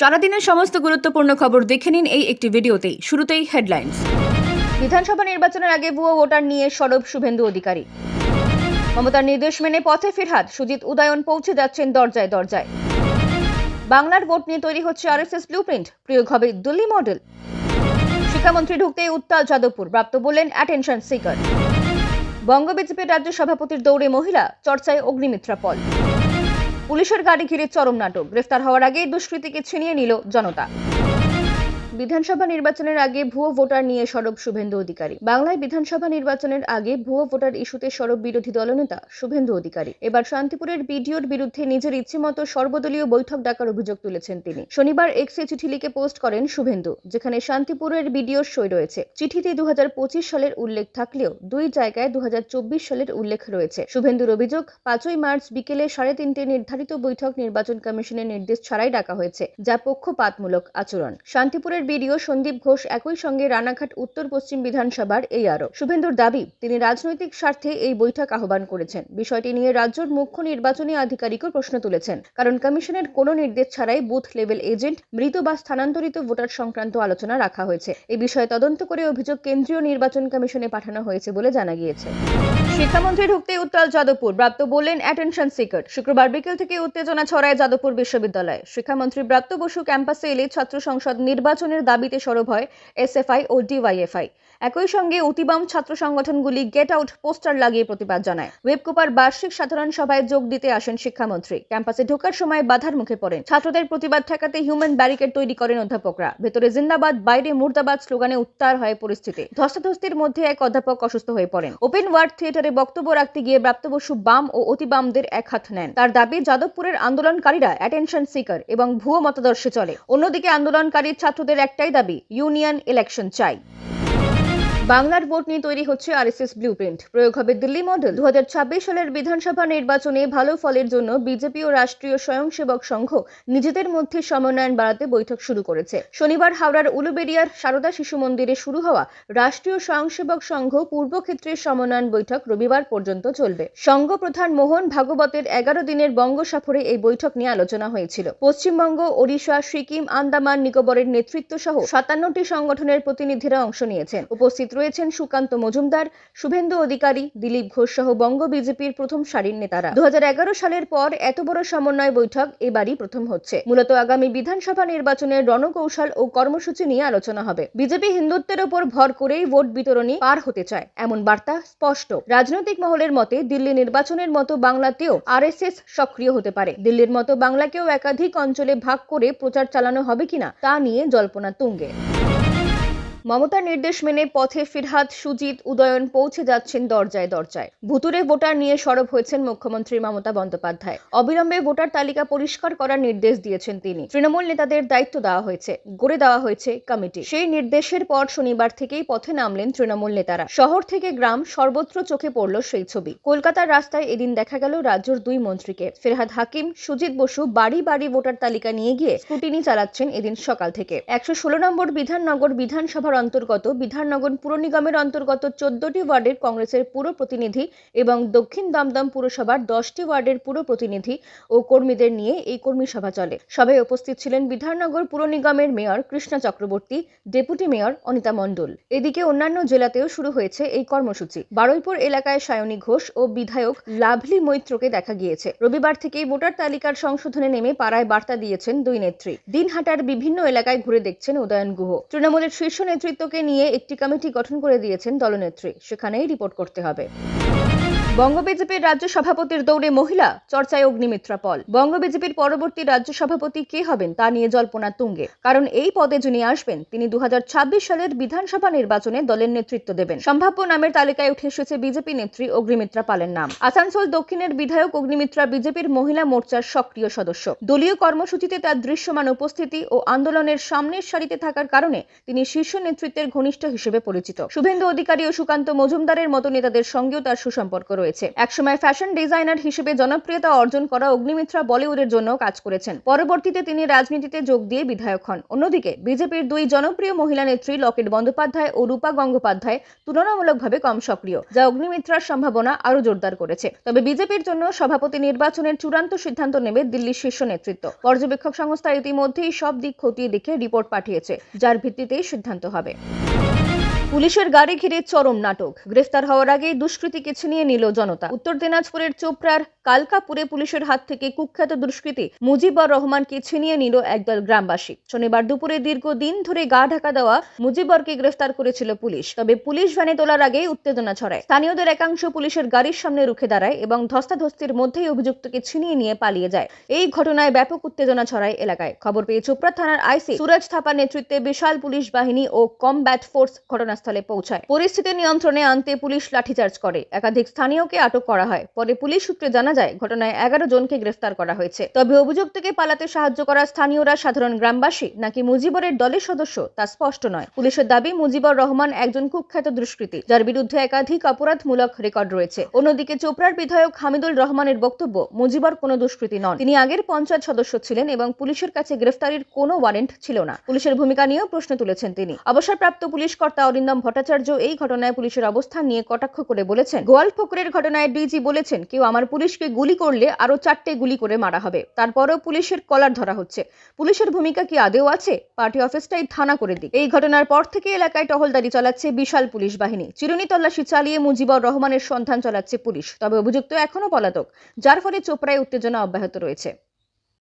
সারাদিনের সমস্ত গুরুত্বপূর্ণ খবর দেখে নিন এই একটি ভিডিওতেই। শুরুতেই হেডলাইন্স। বিধানসভা নির্বাচনের আগে ভুয়ো ভোটার নিয়ে সরব শুভেন্দু অধিকারী। মমতার নির্দেশ মেনে পথে ফিরহাদ, সুজিত উদয়ন পৌঁছে যাচ্ছেন দরজায় দরজায়। বাংলার ভোট নিয়ে তৈরি হচ্ছে আরএসএস ব্লুপ্রিন্ট, প্রয়োগ হবে দিল্লি মডেল। শিক্ষামন্ত্রী ঢুকতেই উত্তাল যাদবপুর, প্রাপ্ত বললেন অ্যাটেনশন সিকার। বঙ্গ বিজেপির রাজ্য সভাপতির দৌড়ে মহিলা, চর্চায় অগ্নিমিত্রা পল। পুলিশের গাড়ি ঘিরে চরম নাটক। গ্রেফতার হওয়ার আগেই দুষ্কৃতীকে ছিনিয়ে নিল জনতা। বিধানসভা নির্বাচনের আগে ভুয়ো ভোটার নিয়ে সরব শুভেন্দু অধিকারী। বাংলায় বিধানসভা নির্বাচনের আগে ভুয়ো ভোটার ইস্যুতে সরব বিরোধী দলনেতা শুভেন্দু অধিকারী। এবার শান্তিপুরের বিডিওর বিরুদ্ধে নিজের ইচ্ছেমতো সর্বদলীয় বৈঠক ডাকার অভিযোগ তুলেছেন তিনি। শনিবার এক্সে চিঠি লিখে পোস্ট করেন শুভেন্দু, যেখানে শান্তিপুরের বিডিওর সই রয়েছে। চিঠিতে দু হাজার পঁচিশ সালের উল্লেখ থাকলেও দুই জায়গায় দু হাজার চব্বিশ সালের উল্লেখ রয়েছে। শুভেন্দুর অভিযোগ, পাঁচই মার্চ বিকেলে সাড়ে তিনটে নির্ধারিত বৈঠক নির্বাচন কমিশনের নির্দেশ ছাড়াই ডাকা হয়েছে, যা পক্ষপাতমূলক আচরণ। শান্তিপুরের বিডিও সন্দীপ ঘোষ একই সঙ্গে রানাঘাট উত্তর পশ্চিম বিধানসভার এই আরোপ শুভেন্দুর দাবি, তিনি রাজনৈতিক স্বার্থে এই বৈঠক আহ্বান করেছেন। বিষয়টি নিয়ে রাজ্যের মুখ্য নির্বাচনী আধিকারিকও প্রশ্ন তুলেছেন। কারণ কমিশনের কোনো নির্দেশ ছাড়াই বুথ লেভেল এজেন্ট মৃত বা স্থানান্তরিত ভোটার সংক্রান্ত আলোচনা রাখা হয়েছে। এই বিষয়ে তদন্ত করে অভিযোগ কেন্দ্রীয় নির্বাচন কমিশনে পাঠানো হয়েছে বলে জানা গিয়েছে। শিক্ষামন্ত্রী ঢুকতে উত্তাল যাদবপুর। ব্রাত্য বললেন অ্যাটেনশন সিকার শুক্রবার বিকেল থেকে উত্তেজনা ছড়ায় যাদবপুর বিশ্ববিদ্যালয়ে। শিক্ষামন্ত্রী ব্রাত্য বসু ক্যাম্পাসে এলে ছাত্র সংসদ নির্বাচনের দাবিতে সরব হয় এসএফআই ও ডিওয়াইএফআই। একই সঙ্গে অতিবাম ছাত্র সংগঠনগুলি গেট আউট পোস্টার লাগিয়ে প্রতিবাদ জানায়। ওয়েবকুপার বার্ষিক সাধারণ সভায় যোগ দিতে আসেন শিক্ষামন্ত্রী। ক্যাম্পাসে ঢোকার সময় বাধার মুখে পড়েন। ছাত্রদের প্রতিবাদ ঠেকাতে হিউম্যান ব্যারিকেড তৈরি করেন অধ্যাপকরা। ভেতরে জিন্দাবাদ, বাইরে মুর্দাবাদ স্লোগানে উত্তার হয় পরিস্থিতি। ধস্তাধস্তির মধ্যে এক অধ্যাপক অসুস্থ হয়ে পড়েন। ওপেন ওয়ার্ড থিয়েটারে বক্তব্য রাখতে গিয়ে প্রাপ্তবসু বাম ও অতিবামদের এক হাত নেন। তার দাবি, যাদবপুরের আন্দোলনকারীরা অ্যাটেনশন সিকার এবং ভুয়ো মতাদর্শে চলে। অন্যদিকে আন্দোলনকারী ছাত্রদের একটাই দাবি ইউনিয়ন ইলেকশন চাই। বাংলার ভোট নিয়ে তৈরি হচ্ছে আরএসএস ব্লুপ্রিন্ট প্রয়োগ হবে দিল্লি মডেল দুহাজার ছাব্বিশ সালের বিধানসভা নির্বাচনে ভালো ফলের জন্য বিজেপি ও রাষ্ট্রীয় স্বয়ংসেবক সংঘ নিজেদের মধ্যে সমন্বয়ন বাড়াতে বৈঠক শুরু করেছে। শনিবার হাওড়ার উলুবেড়িয়ার সারদা শিশু মন্দিরে শুরু হওয়া রাষ্ট্রীয় স্বয়ংসেবক সংঘ পূর্ব ক্ষেত্রের সমন্বয়ন বৈঠক রবিবার পর্যন্ত চলবে। সংঘ প্রধান মোহন ভাগবতের এগারো দিনের বঙ্গ সফরে এই বৈঠক নিয়ে আলোচনা হয়েছিল। পশ্চিমবঙ্গ, ওড়িশা, সিকিম, আন্দামান, নিকোবরের নেতৃত্ব সহ সাতান্নটি সংগঠনের প্রতিনিধিরা অংশ নিয়েছেন। উপস্থিত রয়েছেন সুকান্ত মজুমদার, শুভেন্দু অধিকারী, দিলীপ ঘোষ সহ বঙ্গ বিজেপির প্রথম সারির নেতারা। দু হাজার এগারো সালের পর এত বড় সমন্বয় বৈঠক এবারই প্রথম হচ্ছে। মূলত আগামী বিধানসভা নির্বাচনের রণকৌশল ও কর্মসূচি নিয়ে আলোচনা হবে। বিজেপি হিন্দুত্বের ওপর ভর করেই ভোট বিতরণী পার হতে চায়, এমন বার্তা স্পষ্ট। রাজনৈতিক মহলের মতে, দিল্লি নির্বাচনের মতো বাংলাতেও আরএসএস সক্রিয় হতে পারে। দিল্লির মতো বাংলাকেও একাধিক অঞ্চলে ভাগ করে প্রচার চালানো হবে কিনা তা নিয়ে জল্পনা তুঙ্গে। মমতার নির্দেশ মেনে পথে ফিরহাদ, সুজিত, উদয়ন পৌঁছে যাচ্ছেন দরজায় দরজায়। ভুতুরে ভোটার নিয়ে সরব হয়েছেন মুখ্যমন্ত্রী মমতা বন্দ্যোপাধ্যায়। অবিলম্বে ভোটার তালিকা পরিষ্কার করার নির্দেশ দিয়েছেন তিনি। তৃণমূল নেতাদের দায়িত্ব দেওয়া হয়েছে, গড়ে দেওয়া হয়েছে কমিটি। সেই নির্দেশের পর শনিবার থেকেই পথে নামলেন তৃণমূল নেতারা। শহর থেকে গ্রাম সর্বত্র চোখে পড়ল সেই ছবি। কলকাতার রাস্তায় এদিন দেখা গেল রাজ্যের দুই মন্ত্রীকে। ফেরহাদ হাকিম, সুজিত বসু বাড়ি বাড়ি ভোটার তালিকা নিয়ে গিয়ে স্কুটিনি চালাচ্ছেন এদিন সকাল থেকে। একশো ষোলো নম্বর বিধাননগর বিধানসভার অন্তর্গত বিধাননগর পুর নিগমের অন্তর্গত চোদ্দটি ওয়ার্ডের কংগ্রেসের পুর প্রতিনিধি এবং দক্ষিণ দমদম পুরসভার দশটি ওয়ার্ডের পুর প্রতিনিধি ও কর্মীদের নিয়ে এই কর্মী সভা চলে। সভায় উপস্থিত ছিলেন বিধাননগর পুর নিগমের mayor Krishna Chakraborty, deputy mayor Anita Mondal. এদিকে অন্যান্য জেলাতেও শুরু হয়েছে এই কর্মসূচি। বারুইপুর এলাকায় সায়নী ঘোষ ও বিধায়ক লাভলি মৈত্রকে দেখা গিয়েছে। রবিবার থেকেই ভোটার তালিকার সংশোধনে নেমে পাড়ায় বার্তা দিয়েছেন দুই নেত্রী। দিনহাটার বিভিন্ন এলাকায় ঘুরে দেখছেন উদয়ন গুহ। তৃণমূলের শীর্ষ নেতৃত্বকে নিয়ে একটি কমিটি গঠন করে দিয়েছেন দলনেত্রী। সেখানেই রিপোর্ট করতে হবে। বঙ্গ বিজেপির রাজ্য সভাপতির দৌড়ে মহিলা, চর্চায় অগ্নিমিত্রা পল। বঙ্গ বিজেপির পরবর্তী রাজ্য সভাপতি কে হবেন তা নিয়ে জল্পনা তুঙ্গে। কারণ এই পদে যিনি আসবেন, তিনি দুহাজার ছাব্বিশ সালের বিধানসভা নির্বাচনে দলের নেতৃত্ব দেবেন। সম্ভাব্য নামের তালিকায় উঠে এসেছে বিজেপি নেত্রী অগ্নিমিত্রা পালের নাম। আসানসোল দক্ষিণের বিধায়ক অগ্নিমিত্রা বিজেপির মহিলা মোর্চার সক্রিয় সদস্য। দলীয় কর্মসূচিতে তার দৃশ্যমান উপস্থিতি ও আন্দোলনের সামনের সারিতে থাকার কারণে তিনি শীর্ষ নেতৃত্বের ঘনিষ্ঠ হিসেবে পরিচিত। শুভেন্দু অধিকারী ও সুকান্ত মজুমদারের মতো নেতাদের সঙ্গেও তার সুসম্পর্ক রয়েছে। হয়েছে একসময় ফ্যাশন ডিজাইনার হিসেবে জনপ্রিয়তা অর্জন করা অগ্নিমিত্রা বলিউডের জন্য কাজ করেছেন। পরবর্তীতে তিনি রাজনীতিতে যোগ দিয়ে বিধায়ক হন। অন্যদিকে, বিজেপির দুই জনপ্রিয় মহিলা নেত্রী লকেট বন্দ্যোপাধ্যায় ও রূপা গঙ্গোপাধ্যায় তুলনামূলকভাবে কম সক্রিয়, যা অগ্নিমিত্রার সম্ভাবনা আরও জোরদার করেছে। তবে বিজেপির জন্য সভাপতি নির্বাচনের চূড়ান্ত সিদ্ধান্ত নেবে দিল্লির শীর্ষ নেতৃত্ব। পর্যবেক্ষক সংস্থা ইতিমধ্যেই সব দিক খতিয়ে দেখে রিপোর্ট পাঠিয়েছে, যার ভিত্তিতেই সিদ্ধান্ত হবে। পুলিশের গাড়ি ঘিরে চরম নাটক। গ্রেফতার হওয়ার আগেই দুষ্কৃতীকে ছিনিয়ে নিল জনতা। উত্তর দিনাজপুরের চোপড়ার কালকাপুরে পুলিশের হাত থেকে কুখ্যাত দুষ্কৃতী মুজিবর রহমানকে ছিনিয়ে নিল একদল গ্রামবাসী। শনিবার দুপুরে দীর্ঘদিন ধরে গা ঢাকা দেওয়া মুজিবরকে গ্রেফতার করেছিল পুলিশ, তবে পুলিশ ভ্যানে তোলার আগেই উত্তেজনা ছড়ায়। স্থানীয়দের একাংশ পুলিশের গাড়ির সামনে রুখে দাঁড়ায় এবং ধস্তাধস্তির মধ্যেই অভিযুক্তকে ছিনিয়ে নিয়ে পালিয়ে যায়। এই ঘটনায় ব্যাপক উত্তেজনা ছড়ায় এলাকায়। খবর পেয়ে চোপড়া থানার আইসি সুরজ থাপার নেতৃত্বে বিশাল পুলিশ বাহিনী ও কমব্যাট ফোর্স ঘটনাস্থলে পৌঁছায়। পরিস্থিতি নিয়ন্ত্রণে আনতে পুলিশ লাঠিচার্জ করে। একাধিক স্থানীয়কে আটক করা হয়। পরে পুলিশ সূত্রে জানা যায়। ঘটনায় এগারো জনকে গ্রেফতার করা হয়েছে। তবে অভিযুক্তকে পালাতে সাহায্য করা স্থানীয়রা সাধারণ গ্রামবাসী নাকি মুজিবরের দলের সদস্য তা স্পষ্ট নয়। পুলিশের দাবি, মুজিবর রহমান একজন কুখ্যাত দুষ্কৃতী, যার বিরুদ্ধে একাধিক অপরাধমূলক রেকর্ড রয়েছে। অন্যদিকে চোপড়ার বিধায়ক হামিদুল রহমানের বক্তব্য, মুজিবর কোনো দুষ্কৃতী নন। তিনি আগের পঞ্চায়েত সদস্য ছিলেন এবং পুলিশের কাছে গ্রেফতারির কোনো ওয়ারেন্ট ছিল না। পুলিশের ভূমিকা নিয়েও প্রশ্ন তুলেছেন তিনি। অবসরপ্রাপ্ত পুলিশ কর্তা অরিন্দম ভট্টাচার্য এই ঘটনায় পুলিশের অবস্থান নিয়ে কটাক্ষ করে বলেছেন, গোয়াল গোয়ালপুকুরের ঘটনায় ডিজি বলেছেন, কেউ আমার পুলিশকে গুলি করলে আরও চারটে গুলি করে মারা হবে। তারপরেও পুলিশের কলার ধরা হচ্ছে। পুলিশের ভূমিকা কি আদেও আছে? পার্টি অফিসটাই থানা করে দিক। এই ঘটনার পর থেকে এলাকায় টহলদারি চালাচ্ছে বিশাল পুলিশ বাহিনী। চিরুনি তল্লাশি চালিয়ে মুজিবর রহমানের সন্ধান চালাচ্ছে পুলিশ। তবে অভিযুক্ত এখনও পলাতক, যার ফলে চোপড়ায় উত্তেজনা অব্যাহত রয়েছে।